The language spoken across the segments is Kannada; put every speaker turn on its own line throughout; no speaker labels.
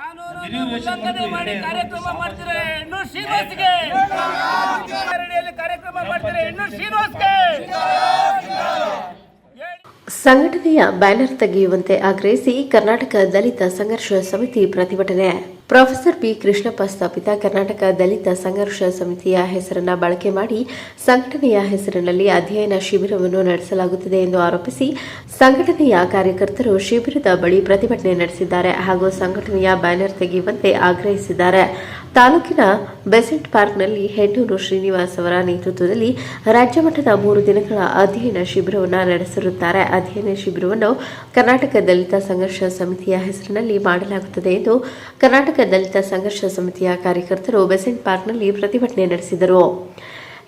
ಕಾನೂನು ಉಲ್ಲಂಘನೆ ಮಾಡಿ ಕಾರ್ಯಕ್ರಮ ಮಾಡ್ತಿರೋ. ಹೆಣ್ಣು ಶ್ರೀನಿವಾಸ್ಗೆ. ರೆಡಿಯಲ್ಲಿ ಕಾರ್ಯಕ್ರಮ ಮಾಡ್ತಿರೋ. ಹೆಣ್ಣು ಶ್ರೀನಿವಾಸ್ಗೆ.
ಸಂಘಟನೆಯ ಬ್ಯಾನರ್ ತೆಗೆಯುವಂತೆ ಆಗ್ರಹಿಸಿ ಕರ್ನಾಟಕ ದಲಿತ ಸಂಘರ್ಷ ಸಮಿತಿ ಪ್ರತಿಭಟನೆ. ಪ್ರೊಫೆಸರ್ ಪಿ ಕೃಷ್ಣಪ್ಪ ಸ್ಥಾಪಿತ ಕರ್ನಾಟಕ ದಲಿತ ಸಂಘರ್ಷ ಸಮಿತಿಯ ಹೆಸರನ್ನು ಬಳಕೆ ಮಾಡಿ ಸಂಘಟನೆಯ ಹೆಸರಿನಲ್ಲಿ ಅಧ್ಯಯನ ಶಿಬಿರವನ್ನು ನಡೆಸಲಾಗುತ್ತಿದೆ ಎಂದು ಆರೋಪಿಸಿ ಸಂಘಟನೆಯ ಕಾರ್ಯಕರ್ತರು ಶಿಬಿರದ ಬಳಿ ಪ್ರತಿಭಟನೆ ನಡೆಸಿದ್ದಾರೆ ಹಾಗೂ ಸಂಘಟನೆಯ ಬ್ಯಾನರ್ ತೆಗೆಯುವಂತೆ ಆಗ್ರಹಿಸಿದ್ದಾರೆ. ತಾಲೂಕಿನ ಬೆಸೆಂಟ್ ಪಾರ್ಕ್ನಲ್ಲಿ ಹೆಡ್ಡೂರು ಶ್ರೀನಿವಾಸ್ ಅವರ ನೇತೃತ್ವದಲ್ಲಿ ರಾಜ್ಯ ಮಟ್ಟದ ಮೂರು ದಿನಗಳ ಅಧ್ಯಯನ ಶಿಬಿರವನ್ನು ನಡೆಸಿರುತ್ತಾರೆ. ಅಧ್ಯಯನ ಶಿಬಿರವನ್ನು ಕರ್ನಾಟಕ ದಲಿತ ಸಂಘರ್ಷ ಸಮಿತಿಯ ಹೆಸರಿನಲ್ಲಿ ಮಾಡಲಾಗುತ್ತದೆ ಎಂದು ಕರ್ನಾಟಕ ದಲಿತ ಸಂಘರ್ಷ ಸಮಿತಿಯ ಕಾರ್ಯಕರ್ತರು ಬೆಸೆಂಟ್ ಪಾರ್ಕ್ನಲ್ಲಿ ಪ್ರತಿಭಟನೆ ನಡೆಸಿದರು.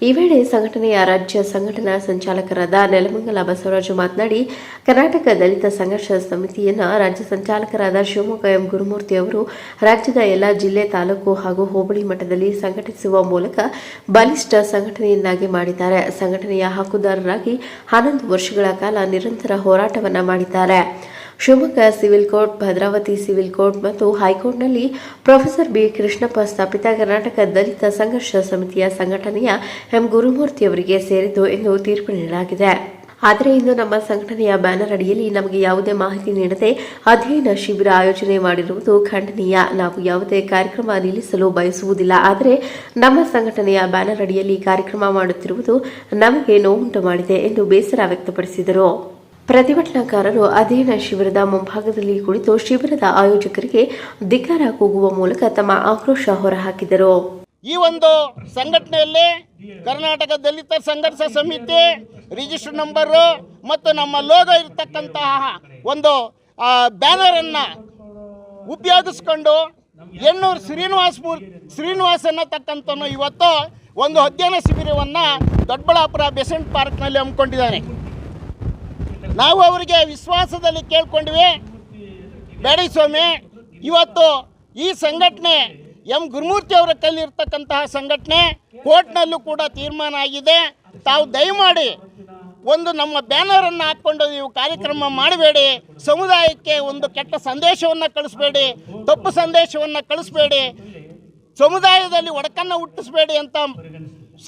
ಈ ವೇಳೆ ಸಂಘಟನೆಯ ರಾಜ್ಯ ಸಂಘಟನಾ ಸಂಚಾಲಕರಾದ ನೆಲಮಂಗಲ ಬಸವರಾಜು ಮಾತನಾಡಿ, ಕರ್ನಾಟಕ ದಲಿತ ಸಂಘರ್ಷ ಸಮಿತಿಯನ್ನು ರಾಜ್ಯ ಸಂಚಾಲಕರಾದ ಶಿವಮೊಗ್ಗ ಎಂ ಗುರುಮೂರ್ತಿ ಅವರು ರಾಜ್ಯದ ಎಲ್ಲ ಜಿಲ್ಲೆ ತಾಲೂಕು ಹಾಗೂ ಹೋಬಳಿ ಮಟ್ಟದಲ್ಲಿ ಸಂಘಟಿಸುವ ಮೂಲಕ ಬಲಿಷ್ಠ ಸಂಘಟನೆಯನ್ನಾಗಿ ಮಾಡಿದ್ದಾರೆ. ಸಂಘಟನೆಯ ಹಕ್ಕುದಾರರಾಗಿ ಹನ್ನೊಂದು ವರ್ಷಗಳ ಕಾಲ ನಿರಂತರ ಹೋರಾಟವನ್ನ ಮಾಡಿದ್ದಾರೆ. Shivamogga civil court, Bhadravathi civil court ಮತ್ತು ಹೈಕೋರ್ಟ್ನಲ್ಲಿ ಪ್ರೊಫೆಸರ್ ಬಿ. ಕೃಷ್ಣಪ್ಪ ಸ್ಥಾಪಿತ ಕರ್ನಾಟಕ ದಲಿತ ಸಂಘರ್ಷ ಸಮಿತಿಯ ಸಂಘಟನೆಯ ಎಂ. ಗುರುಮೂರ್ತಿ ಅವರಿಗೆ ಸೇರಿದ್ದು ಎಂದು ತೀರ್ಪು ನೀಡಲಾಗಿದೆ. ಆದರೆ ಇಂದು ನಮ್ಮ ಸಂಘಟನೆಯ ಬ್ಯಾನರ್ ಅಡಿಯಲ್ಲಿ ನಮಗೆ ಯಾವುದೇ ಮಾಹಿತಿ ನೀಡದೆ ಅಧ್ಯಯನ ಶಿಬಿರ ಆಯೋಜನೆ ಮಾಡಿರುವುದು ಖಂಡನೀಯ. ನಾವು ಯಾವುದೇ ಕಾರ್ಯಕ್ರಮ ನಿಲ್ಲಿಸಲು ಬಯಸುವುದಿಲ್ಲ. ಆದರೆ ನಮ್ಮ ಸಂಘಟನೆಯ ಬ್ಯಾನರ್ ಅಡಿಯಲ್ಲಿ ಕಾರ್ಯಕ್ರಮ ಮಾಡುತ್ತಿರುವುದು ನಮಗೆ ನೋವುಂಟು ಮಾಡಿದೆ ಎಂದು ಬೇಸರ ವ್ಯಕ್ತಪಡಿಸಿದರು. ಪ್ರತಿಭಟನಾಕಾರರು ಅಧ್ಯಯನ ಶಿಬಿರದ ಮುಂಭಾಗದಲ್ಲಿ ಕುಳಿತು ಶಿಬಿರದ ಆಯೋಜಕರಿಗೆ ಧಿಕ್ಕಾರ ಕೂಗುವ ಮೂಲಕ ತಮ್ಮ ಆಕ್ರೋಶ ಹೊರಹಾಕಿದರು.
ಈ ಒಂದು ಸಂಘಟನೆಯಲ್ಲಿ ಕರ್ನಾಟಕ ದಲಿತ ಸಂಘರ್ಷ ಸಮಿತಿ ರಿಜಿಸ್ಟರ್ ನಂಬರು ಮತ್ತು ನಮ್ಮ ಲೋಗೋ ಇರ್ತಕ್ಕಂತಹ ಒಂದು ಬ್ಯಾನರನ್ನು ಉಪಯೋಗಿಸ್ಕೊಂಡು ಎಣ್ಣೂರು ಶ್ರೀನಿವಾಸ ಶ್ರೀನಿವಾಸ್ ಅನ್ನತಕ್ಕಂಥನು ಇವತ್ತು ಒಂದು ಅಧ್ಯಯನ ಶಿಬಿರವನ್ನು ದೊಡ್ಡಬಳ್ಳಾಪುರ ಬೆಸೆಂಟ್ ಪಾರ್ಕ್ನಲ್ಲಿ ಹಮ್ಮಿಕೊಂಡಿದ್ದಾನೆ. ನಾವು ಅವರಿಗೆ ವಿಶ್ವಾಸದಲ್ಲಿ ಕೇಳ್ಕೊಂಡ್ವಿ. ಬೇಡಿ ಸ್ವಾಮಿ, ಇವತ್ತು ಈ ಸಂಘಟನೆ ಎಂ ಗುರುಮೂರ್ತಿ ಅವರ ಕೈಲಿರ್ತಕ್ಕಂತಹ ಸಂಘಟನೆ ಕೋರ್ಟ್ನಲ್ಲೂ ಕೂಡ ತೀರ್ಮಾನ ಆಗಿದೆ. ತಾವು ದಯಮಾಡಿ ಒಂದು ನಮ್ಮ ಬ್ಯಾನರನ್ನು ಹಾಕ್ಕೊಂಡು ನೀವು ಕಾರ್ಯಕ್ರಮ ಮಾಡಬೇಡಿ. ಸಮುದಾಯಕ್ಕೆ ಒಂದು ಕೆಟ್ಟ ಸಂದೇಶವನ್ನು ಕಳಿಸ್ಬೇಡಿ, ತಪ್ಪು ಸಂದೇಶವನ್ನು ಕಳಿಸ್ಬೇಡಿ, ಸಮುದಾಯದಲ್ಲಿ ಒಡಕನ್ನು ಹುಟ್ಟಿಸ್ಬೇಡಿ ಅಂತ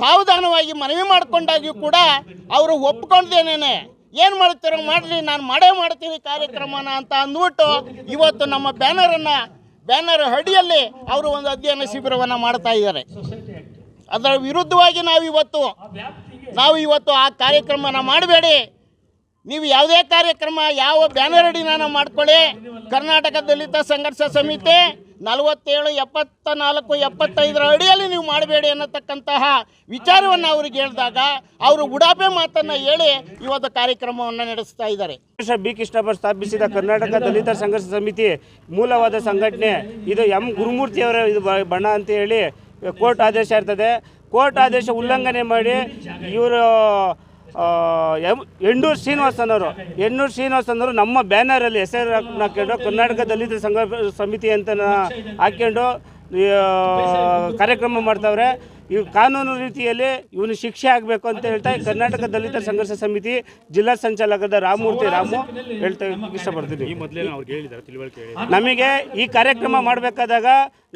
ಸಾವಧಾನವಾಗಿ ಮನವಿ ಮಾಡಿಕೊಂಡಾಗಿಯೂ ಕೂಡ ಅವರು ಒಪ್ಕೊಂಡೇನೇನೆ ಏನು ಮಾಡ್ತೀರೋ ಮಾಡ್ರಿ, ನಾನು ಮಾಡೇ ಮಾಡ್ತೀನಿ ಕಾರ್ಯಕ್ರಮನ ಅಂತ ಅಂದ್ಬಿಟ್ಟು ಇವತ್ತು ನಮ್ಮ ಬ್ಯಾನರನ್ನು, ಬ್ಯಾನರ್ ಅಡಿಯಲ್ಲಿ ಅವರು ಒಂದು ಅಧ್ಯಯನ ಶಿಬಿರವನ್ನು ಮಾಡ್ತಾ ಇದ್ದಾರೆ. ಅದರ ವಿರುದ್ಧವಾಗಿ ನಾವು ಇವತ್ತು ನಾವು ಇವತ್ತು ಆ ಕಾರ್ಯಕ್ರಮನ ಮಾಡಬೇಡಿ. ನೀವು ಯಾವುದೇ ಕಾರ್ಯಕ್ರಮ, ಯಾವ ಬ್ಯಾನರ್ ಅಡಿನ ಮಾಡ್ಕೊಳ್ಳಿ. ಕರ್ನಾಟಕ ದಲಿತ ಸಂಘರ್ಷ ಸಮಿತಿ ನಲವತ್ತೇಳು ಎಪ್ಪತ್ತ ನಾಲ್ಕು ಎಪ್ಪತ್ತೈದರ ಅಡಿಯಲ್ಲಿ ನೀವು ಮಾಡಬೇಡಿ ಅನ್ನತಕ್ಕಂತಹ ವಿಚಾರವನ್ನು ಅವ್ರಿಗೆ ಹೇಳಿದಾಗ ಅವರು ಉಡಾಪೆ ಮಾತನ್ನು ಹೇಳಿ ಇವತ್ತು ಕಾರ್ಯಕ್ರಮವನ್ನು ನಡೆಸ್ತಾ ಇದ್ದಾರೆ.
ಬಿ. ಕೃಷ್ಣಪ್ಪ ಸ್ಥಾಪಿಸಿದ ಕರ್ನಾಟಕ ದಲಿತ ಸಂಘರ್ಷ ಸಮಿತಿ ಮೂಲವಾದ ಸಂಘಟನೆ. ಇದು ಎಂ. ಗುರುಮೂರ್ತಿಯವರ ಇದು ಬಣ್ಣ ಬಣ ಅಂತ ಹೇಳಿ ಕೋರ್ಟ್ ಆದೇಶ ಇರ್ತದೆ. ಕೋರ್ಟ್ ಆದೇಶ ಉಲ್ಲಂಘನೆ ಮಾಡಿ ಇವರು ಎಂ ಎಂಡೂರು ಶ್ರೀನಿವಾಸ್ ಅನ್ನೋರು ಎಂಡೂರು ಶ್ರೀನಿವಾಸ್ ಅನ್ನೋರು ನಮ್ಮ ಬ್ಯಾನರಲ್ಲಿ ಹೆಸರು ಹಾಕೊಂಡು ಕರ್ನಾಟಕ ದಲಿತ ಸಂಘ ಸಮಿತಿ ಅಂತ ಹಾಕ್ಕೊಂಡು ಕಾರ್ಯಕ್ರಮ ಮಾಡ್ತಾವ್ರೆ. ಇವ್ರು ಕಾನೂನು ರೀತಿಯಲ್ಲಿ ಇವನು ಶಿಕ್ಷೆ ಆಗಬೇಕು ಅಂತ ಹೇಳ್ತಾ ಕರ್ನಾಟಕ ದಲಿತ ಸಂಘರ್ಷ ಸಮಿತಿ ಜಿಲ್ಲಾ ಸಂಚಾಲಕದ ರಾಮಮೂರ್ತಿ ರಾಮು ಹೇಳ್ತಾ ಇಷ್ಟಪಡ್ತೀನಿ ನಮಗೆ ಈ ಕಾರ್ಯಕ್ರಮ ಮಾಡಬೇಕಾದಾಗ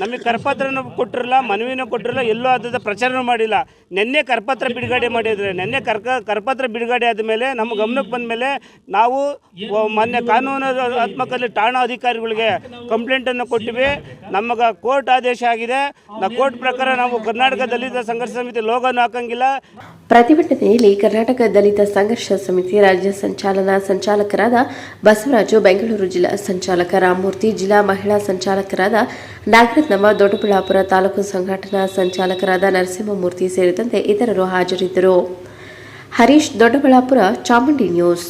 ನಮಗೆ ಕರಪತ್ರನೂ ಕೊಟ್ಟಿರಲ್ಲ ಮನವಿನೂ ಕೊಟ್ಟಿರಲ್ಲ ಎಲ್ಲೂ ಅದ ಪ್ರಚಾರನೂ ಮಾಡಿಲ್ಲ. ನಿನ್ನೆ ಕರಪತ್ರ ಬಿಡುಗಡೆ ಮಾಡಿದ್ರೆ ನಿನ್ನೆ ಕರ್ಕ ಕರಪತ್ರ ಬಿಡುಗಡೆ ಆದಮೇಲೆ ನಮ್ಮ ಗಮನಕ್ಕೆ ಬಂದ ಮೇಲೆ ನಾವು ಮೊನ್ನೆ ಮೊನ್ನೆ ಕಾನೂನಾತ್ಮಕದಲ್ಲಿ ಠಾಣಾ ಅಧಿಕಾರಿಗಳಿಗೆ ಕಂಪ್ಲೇಂಟನ್ನು ಕೊಟ್ಟಿವಿ. ನಮಗೆ ಕೋರ್ಟ್ ಆದೇಶ ಆಗಿದೆ. ನಾ ಕೋರ್ಟ್ ಪ್ರಕಾರ ನಾವು ಕರ್ನಾಟಕ ದಲಿತ ಸಂಘರ್ಷ ಸಮಿತಿ ಲೋಗೋನು ಹಾಕಂಗಿಲ್ಲ.
ಪ್ರತಿಭಟನೆಯಲ್ಲಿ ಕರ್ನಾಟಕ ದಲಿತ ಸಂಘರ್ಷ ಸಮಿತಿ ರಾಜ್ಯ ಸಂಚಾಲನಾ ಸಂಚಾಲಕರಾದ ಬಸವರಾಜು, ಬೆಂಗಳೂರು ಜಿಲ್ಲಾ ಸಂಚಾಲಕ ರಾಮಮೂರ್ತಿ, ಜಿಲ್ಲಾ ಮಹಿಳಾ ಸಂಚಾಲಕರಾದ ನಾಗರತ್ನಮ್ಮ, ದೊಡ್ಡಬಳ್ಳಾಪುರ ತಾಲೂಕು ಸಂಘಟನಾ ಸಂಚಾಲಕರಾದ ನರಸಿಂಹಮೂರ್ತಿ ಸೇರಿದಂತೆ ಇತರರು ಹಾಜರಿದ್ದರು. ಹರೀಶ್, ದೊಡ್ಡಬಳ್ಳಾಪುರ, ಚಾಮುಂಡಿ ನ್ಯೂಸ್.